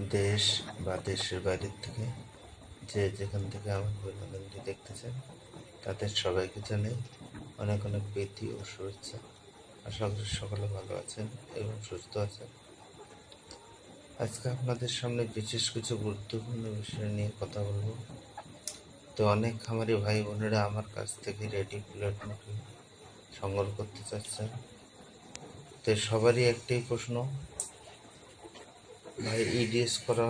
দেশ বা দেশের বাইরের থেকে যে যেখান থেকে আমার বিনোদনটি দেখতেছেন তাদের সবাইকে জানাই অনেক অনেক প্রীতি ও শুভেচ্ছা। আশা করি সকলে ভালো আছেন এবং সুস্থ আছেন। আজকে আপনাদের সামনে বিশেষ কিছু গুরুত্বপূর্ণ বিষয় নিয়ে কথা বলব। তো অনেক খামারি ভাই বোনেরা আমার কাছ থেকে রেডি প্লেট মুরগি সংগ্রহ করতে চাচ্ছেন। তো সবারই একটাই প্রশ্ন ভাই ইডিএস করা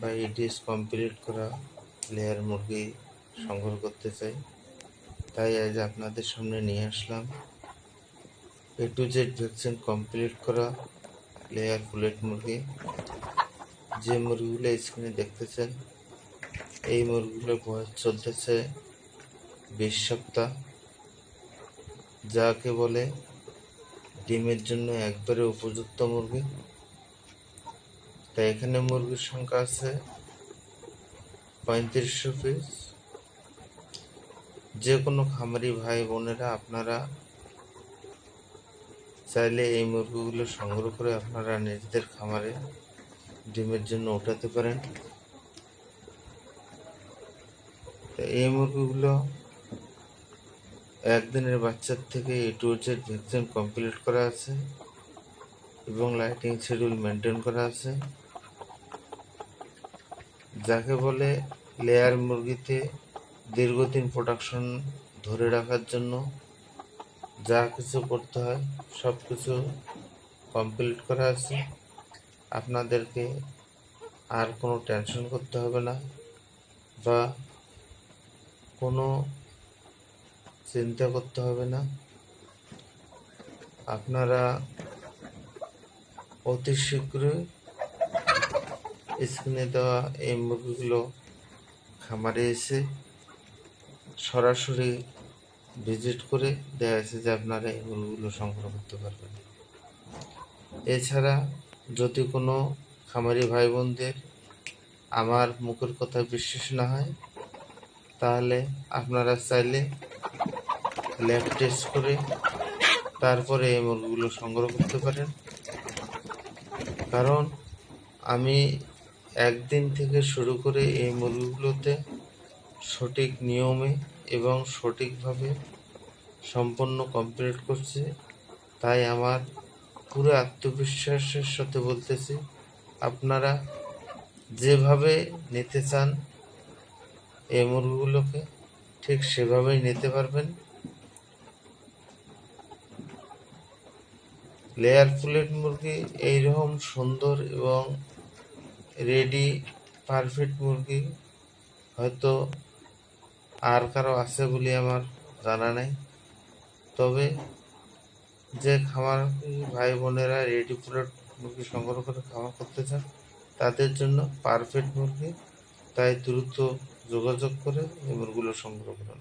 বা ইডিএস কমপ্লিট করা লেয়ার মুরগি সংগ্রহ করতে চাই। তাই আজ আপনাদের সামনে নিয়ে আসলাম। A to Z vaccine complete করা লেয়ার ফুলেট মুরগি। যে মুরগিগুলো স্ক্রিনে দেখতেছেন এই মুরগিগুলোর বয়স চলতেছে বিশ সপ্তাহ। যাকে বলে ডিমের জন্য একবারে উপযুক্ত মুরগি। তাই এখানে মুরগির সংখ্যা আছে পঁয়ত্রিশশো পিস যে কোনো খামারি ভাই বোনেরা আপনারা চাইলে এই মুরগিগুলো সংগ্রহ করে আপনারা নিজেদের খামারে ডিমের জন্য ওঠাতে পারেন। এই মুরগিগুলো একদিনের বাচ্চার থেকে A to Z vaccine complete করা আছে এবং লাইটিং শিডিউল মেনটেন করা আছে। যাকে বলে লেয়ার মুরগিতে দীর্ঘদিন প্রোডাকশন ধরে রাখার জন্য যা কিছু করতে হয়, সব কিছু কমপ্লিট করা আছে। আপনাদেরকে আর কোনো টেনশন করতে হবে না বা কোনো চিন্তা করতে হবে না। আপনারা অতি শীঘ্রই স্ক্রিনে দেওয়া এই মুরগিগুলো খামারে এসে সরাসরি ভিজিট করে দেখা যাচ্ছে যে আপনারা এই মুরগিগুলো সংগ্রহ করতে পারবেন। এছাড়া যদি কোনো খামারি ভাই বোনদের আমার মুখের কথা বিশ্বাস না হয়, তাহলে আপনারা চাইলে ল্যাব টেস্ট করে তারপরে এই মুরগিগুলো সংগ্রহ করতে পারেন। কারণ আমি একদিন থেকে শুরু করে এই মুরগিগুলোতে সঠিক নিয়মে এবং সঠিকভাবে সম্পন্ন কমপ্লিট করছে। তাই আমার পুরো আত্মবিশ্বাসের সাথে বলতেছি, আপনারা যেভাবে নিতে চান এই মুরগিগুলোকে ঠিক সেভাবেই নিতে পারবেন। লেয়ার ফুলেট মুরগি এইরকম সুন্দর এবং রেডি, পারফেক্ট মুরগি, হয়তো আর কারও আছে বলে আমার জানা নেই। তবে যে খামার ভাই বোনেরা রেডি ফুলেট মুরগি সংগ্রহ করে খামার করতে চান, তাদের জন্য পারফেক্ট মুরগি, তাই দ্রুত যোগাযোগ করে এই মুরগিগুলো সংগ্রহ করুন।